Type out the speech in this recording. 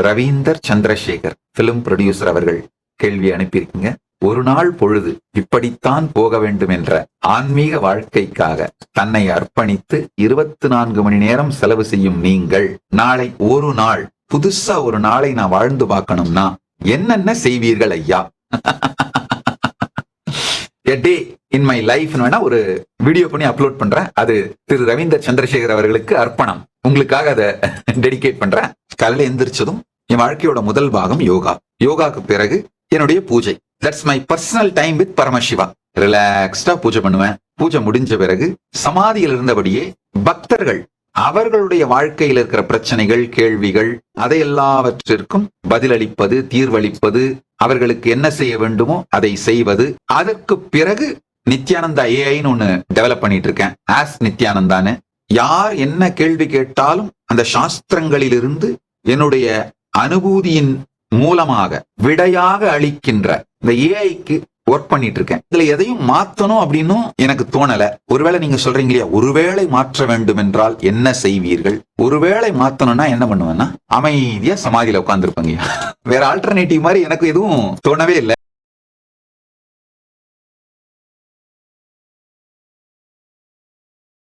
Ravinder Chandrasekhar film producer அவர்கள் கேள்வி அனுப்பியிருக்கீங்க. ஒரு நாள் பொழுது இப்படித்தான் போக வேண்டும் என்ற ஆன்மீக வாழ்க்கைக்காக தன்னை அர்ப்பணித்து இருபத்தி நான்கு மணி நேரம் செலவு செய்யும் நீங்கள் நாளை ஒரு நாள் புதுசா ஒரு நாளை நான் வாழ்ந்து பார்க்கணும்னா என்னென்ன செய்வீர்கள் ஐயா? எ டே இன் மை லைஃப் வேணா ஒரு வீடியோ பண்ணி அப்லோட் பண்றேன். அது திரு ரவீந்தர் சந்திரசேகர் அவர்களுக்கு அர்ப்பணம். உங்களுக்காக அதை டெடிகேட் பண்றேன். காலையில் எந்திரிச்சதும் என் வாழ்க்கையோட முதல் பாகம் யோகா. யோகாக்கு பிறகு என்னுடைய பூஜை. That's my personal time with Paramashiva ரிலாக்ஸ்டா பூஜை பண்ணுவேன். பூஜை முடிஞ்ச பிறகு சமாதியில் இருந்தபடியே பக்தர்கள் அவர்களுடைய வாழ்க்கையில் இருக்கிற பிரச்சனைகள் கேள்விகள் அதை எல்லாவற்றிற்கும் பதிலளிப்பது தீர்வளிப்பது அவர்களுக்கு என்ன செய்ய வேண்டுமோ அதை செய்வது. அதற்கு பிறகு நித்யானந்தா ஏஐன்னு ஒண்ணு டெவலப் பண்ணிட்டு இருக்கேன். ஆஸ் நித்யானந்தான்னு. யார் என்ன கேள்வி கேட்டாலும் அந்த சாஸ்திரங்களிலிருந்து என்னுடைய அனுபூதியின் மூலமாக விடையாக அளிக்கின்ற இந்த ஏஐக்கு ஒர்க் பண்ணிட்டு இருக்கேன் இதுல எதையும் மாத்தணும் அப்படின்னும் எனக்கு தோணல. ஒருவேளை நீங்க சொல்றீங்க இல்லையா ஒருவேளை மாற்ற வேண்டும் என்றால் என்ன செய்வீர்கள்? ஒருவேளை மாத்தணும்னா என்ன பண்ணுவேன்னா அமைதியா சமாதியில உட்காந்துருப்பேங்க வேற ஆல்டர்னேட்டிவ் மாதிரி எனக்கு எதுவும் தோணவே இல்லை.